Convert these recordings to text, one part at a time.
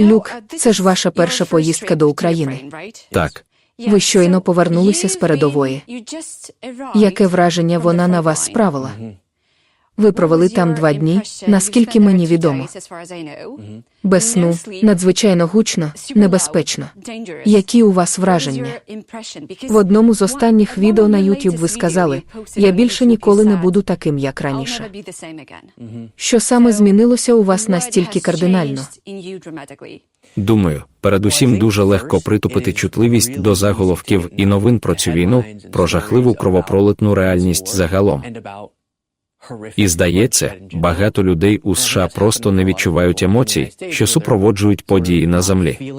Люк, це ж ваша перша поїздка до України. Так, Ви щойно повернулися з передової. Яке враження вона на вас справила? Ви провели там два дні, наскільки мені відомо. Без сну, надзвичайно гучно, небезпечно. Які у вас враження? В одному з останніх відео на YouTube ви сказали, я більше ніколи не буду таким, як раніше. Що саме змінилося у вас настільки кардинально? думаю, передусім дуже легко притупити чутливість до заголовків і новин про цю війну, про жахливу кровопролитну реальність загалом. І здається, багато людей у США просто не відчувають емоцій, що супроводжують події на землі.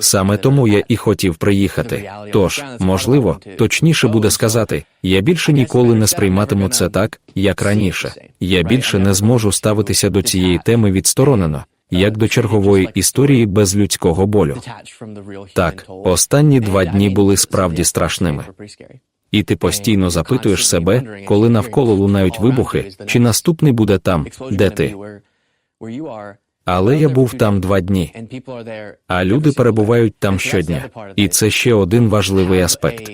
Саме тому я і хотів приїхати. Тож, можливо, точніше буде сказати, я більше ніколи не сприйматиму це так, як раніше. Я більше не зможу ставитися до цієї теми відсторонено, як до чергової історії без людського болю. Так, останні два дні були справді страшними. І ти постійно запитуєш себе, коли навколо лунають вибухи, чи наступний буде там, де ти. Але я був там два дні, а люди перебувають там щодня. І це ще один важливий аспект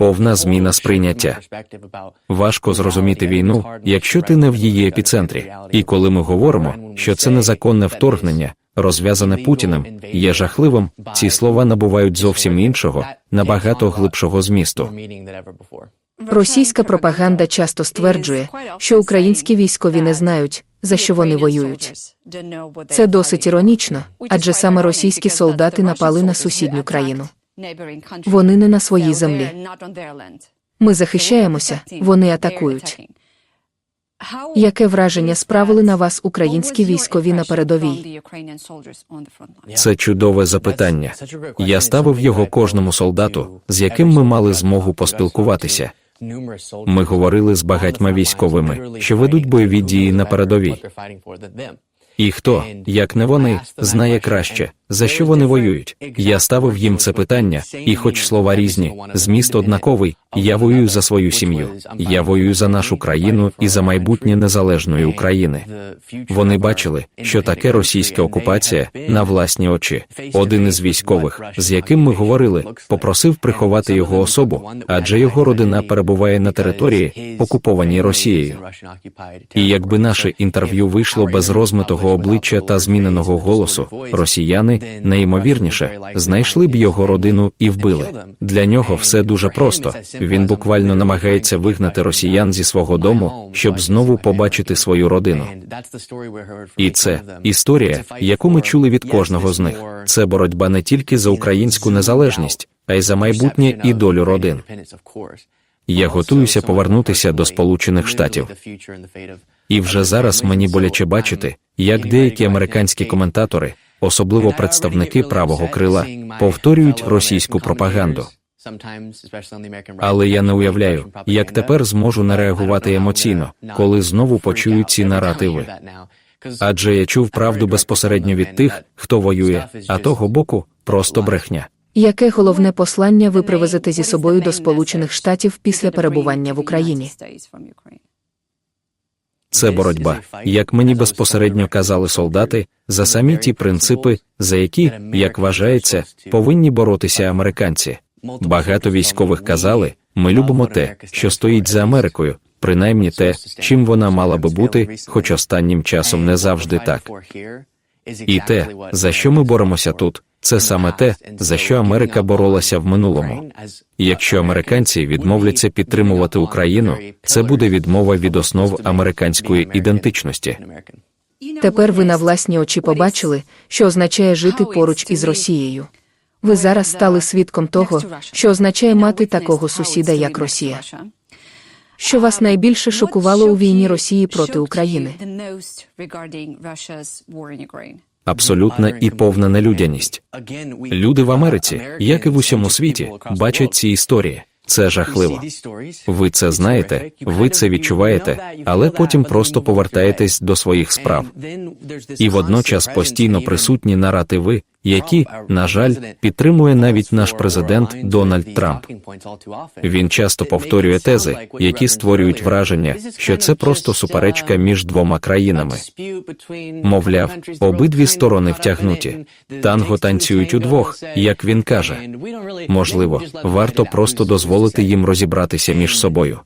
повна зміна сприйняття. Важко зрозуміти війну, якщо ти не в її епіцентрі. І коли ми говоримо, що це незаконне вторгнення, розв'язане Путіним, є жахливим, ці слова набувають зовсім іншого, набагато глибшого змісту. Російська пропаганда часто стверджує, що українські військові не знають, за що вони воюють. Це досить іронічно, адже саме російські солдати напали на сусідню країну. Вони не на своїй землі. Ми захищаємося, вони атакують. Яке враження справили на вас українські військові на передовій? Це чудове запитання. Я ставив його кожному солдату, з яким ми мали змогу поспілкуватися. Ми говорили з багатьма військовими, що ведуть бойові дії на передовій. І хто, як не вони, знає краще, за що вони воюють. Я ставив їм це питання, і, хоч слова різні, зміст однаковий, я воюю за свою сім'ю. Я воюю за нашу країну і за майбутнє незалежної України. Вони бачили, що таке російська окупація на власні очі. Один із військових, з яким ми говорили, попросив приховати його особу, адже його родина перебуває на території, окупованій Росією. І якби наше інтерв'ю вийшло без розмитого обличчя та зміненого голосу, росіяни найімовірніше знайшли б його родину і вбили. Для нього все дуже просто. Він буквально намагається вигнати росіян зі свого дому, щоб знову побачити свою родину. І це історія, яку ми чули від кожного з них. Це боротьба не тільки за українську незалежність, а й за майбутнє і долю родин. Я готуюся повернутися до Сполучених Штатів. І вже зараз мені боляче бачити, як деякі американські коментатори, особливо представники правого крила, повторюють російську пропаганду. Але я не уявляю, як тепер зможу не реагувати емоційно, коли знову почую ці наративи. Адже я чув правду безпосередньо від тих, хто воює, а того боку просто брехня. Яке головне послання ви привезете зі собою до Сполучених Штатів після перебування в Україні? Це боротьба, як мені безпосередньо казали солдати, за самі ті принципи, за які, як вважається, повинні боротися американці. Багато військових казали: ми любимо те, що стоїть за Америкою, принаймні те, чим вона мала би бути, хоч останнім часом не завжди так. І те, за що ми боремося тут, це саме те, за що Америка боролася в минулому. Якщо американці відмовляться підтримувати Україну, це буде відмова від основ американської ідентичності. Тепер ви на власні очі побачили, що означає жити поруч із Росією. Ви зараз стали свідком того, що означає мати такого сусіда, як Росія. Що вас найбільше шокувало у війні Росії проти України? Абсолютна і повна нелюдяність. Люди в Америці, як і в усьому світі, бачать ці історії. Це жахливо. Ви це знаєте, ви це відчуваєте, але потім просто повертаєтесь до своїх справ. І водночас постійно присутні наративи, які, на жаль, підтримує навіть наш президент Дональд Трамп. Він часто повторює тези, які створюють враження, що це просто суперечка між двома країнами. Мовляв, обидві сторони втягнуті. Танго танцюють удвох, як він каже. Можливо, варто просто дозволити їм розібратися між собою.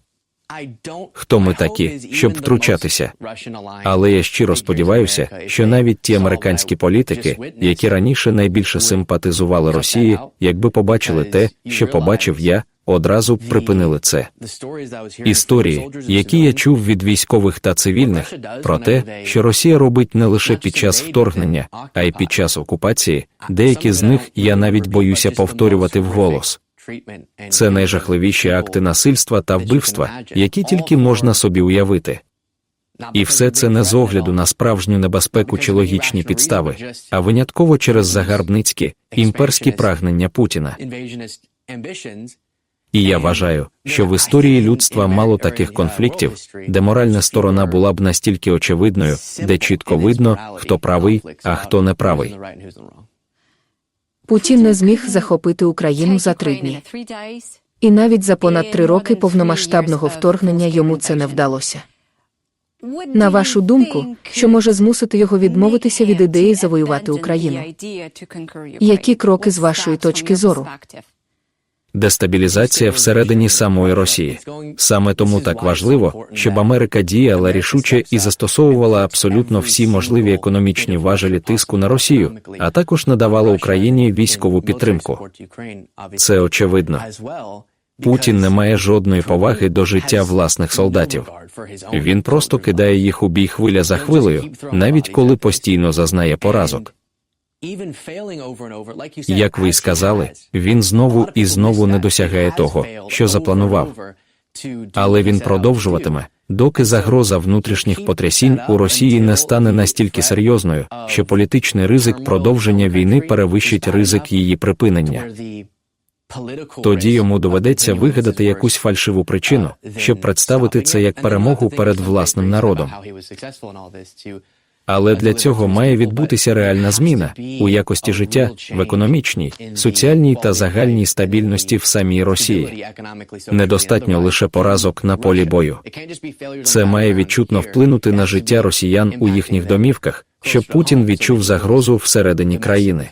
Хто ми такі, щоб втручатися? Але я щиро сподіваюся, що навіть ті американські політики, які раніше найбільше симпатизували Росії, якби побачили те, що побачив я, одразу припинили це. Історії, які я чув від військових та цивільних, про те, що Росія робить не лише під час вторгнення, а й під час окупації, деякі з них я навіть боюся повторювати вголос. Це найжахливіші акти насильства та вбивства, які тільки можна собі уявити. І все це не з огляду на справжню небезпеку чи логічні підстави, а винятково через загарбницькі імперські прагнення Путіна. І я вважаю, що в історії людства мало таких конфліктів, де моральна сторона була б настільки очевидною, де чітко видно, хто правий, а хто не правий. Путін не зміг захопити Україну за три дні. І навіть за понад три роки повномасштабного вторгнення йому це не вдалося. На вашу думку, що може змусити його відмовитися від ідеї завоювати Україну? Які кроки з вашої точки зору? Дестабілізація всередині самої Росії. Саме тому так важливо, щоб Америка діяла рішуче і застосовувала абсолютно всі можливі економічні важелі тиску на Росію, а також надавала Україні військову підтримку. Це очевидно. Путін не має жодної поваги до життя власних солдатів. Він просто кидає їх у бій хвиля за хвилею, навіть коли постійно зазнає поразок. Як ви сказали, він знову і знову не досягає того, що запланував. Але він продовжуватиме, доки загроза внутрішніх потрясінь у Росії не стане настільки серйозною, що політичний ризик продовження війни перевищить ризик її припинення. Тоді йому доведеться вигадати якусь фальшиву причину, щоб представити це як перемогу перед власним народом. Але для цього має відбутися реальна зміна у якості життя, в економічній, соціальній та загальній стабільності в самій Росії. Недостатньо лише поразок на полі бою. Це має відчутно вплинути на життя росіян у їхніх домівках, щоб Путін відчув загрозу всередині країни.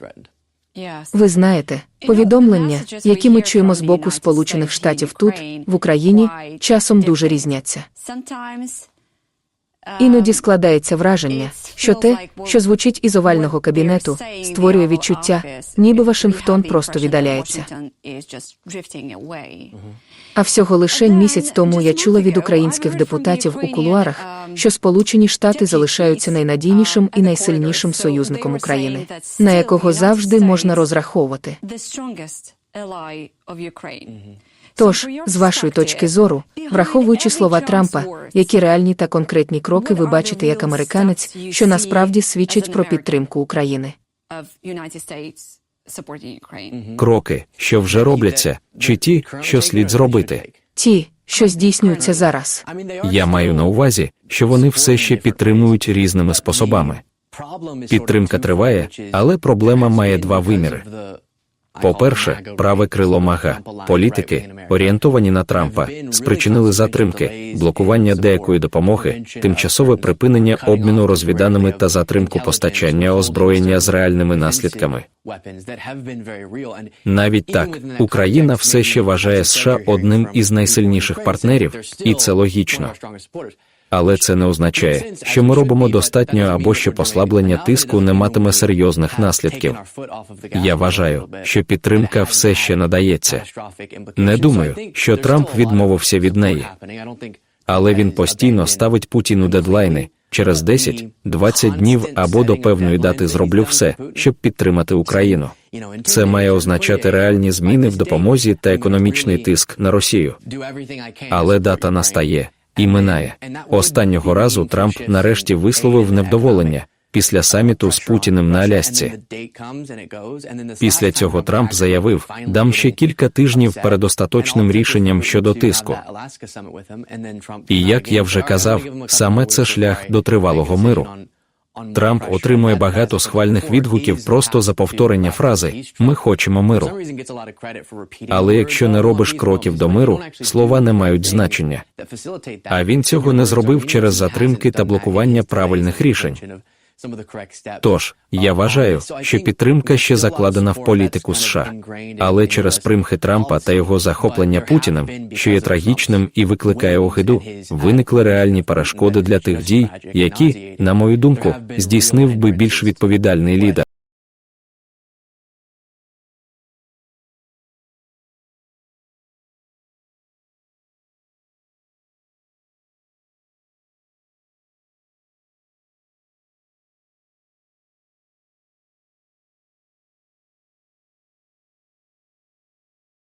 Ви знаєте, повідомлення, які ми чуємо з боку Сполучених Штатів тут, в Україні, часом дуже різняться. Іноді складається враження, що те, що звучить із овального кабінету, створює відчуття, ніби Вашингтон просто віддаляється. А всього лише місяць тому я чула від українських депутатів у кулуарах, що Сполучені Штати залишаються найнадійнішим і найсильнішим союзником України, на якого завжди можна розраховувати. Тож, з вашої точки зору, враховуючи слова Трампа, які реальні та конкретні кроки ви бачите як американець, що насправді свідчить про підтримку України. Кроки, що вже робляться, чи ті, що слід зробити. Ті, що здійснюються зараз. Я маю на увазі, що вони все ще підтримують різними способами. Підтримка триває, але проблема має два виміри. По-перше, праве крило мага, політики, орієнтовані на Трампа, спричинили затримки, блокування деякої допомоги, тимчасове припинення обміну розвіданими та затримку постачання озброєння з реальними наслідками. Навіть так, Україна все ще вважає США одним із найсильніших партнерів, і це логічно. Але це не означає, що ми робимо достатньо або що послаблення тиску не матиме серйозних наслідків. Я вважаю, що підтримка все ще надається. Не думаю, що Трамп відмовився від неї. Але він постійно ставить Путіну дедлайни через 10-20 днів або до певної дати зроблю все, щоб підтримати Україну. Це має означати реальні зміни в допомозі та економічний тиск на Росію. Але дата настає і минає. Останнього разу Трамп нарешті висловив невдоволення після саміту з Путіним на Алясці. Після цього Трамп заявив, дам ще кілька тижнів перед остаточним рішенням щодо тиску. І як я вже казав, саме це шлях до тривалого миру. Трамп отримує багато схвальних відгуків просто за повторення фрази Ми хочемо миру. Але якщо не робиш кроків до миру, слова не мають значення. А він цього не зробив через затримки та блокування правильних рішень. Тож я вважаю, що підтримка ще закладена в політику США, але через примхи Трампа та його захоплення Путіним, що є трагічним і викликає огиду, виникли реальні перешкоди для тих дій, які, на мою думку, здійснив би більш відповідальний лідер.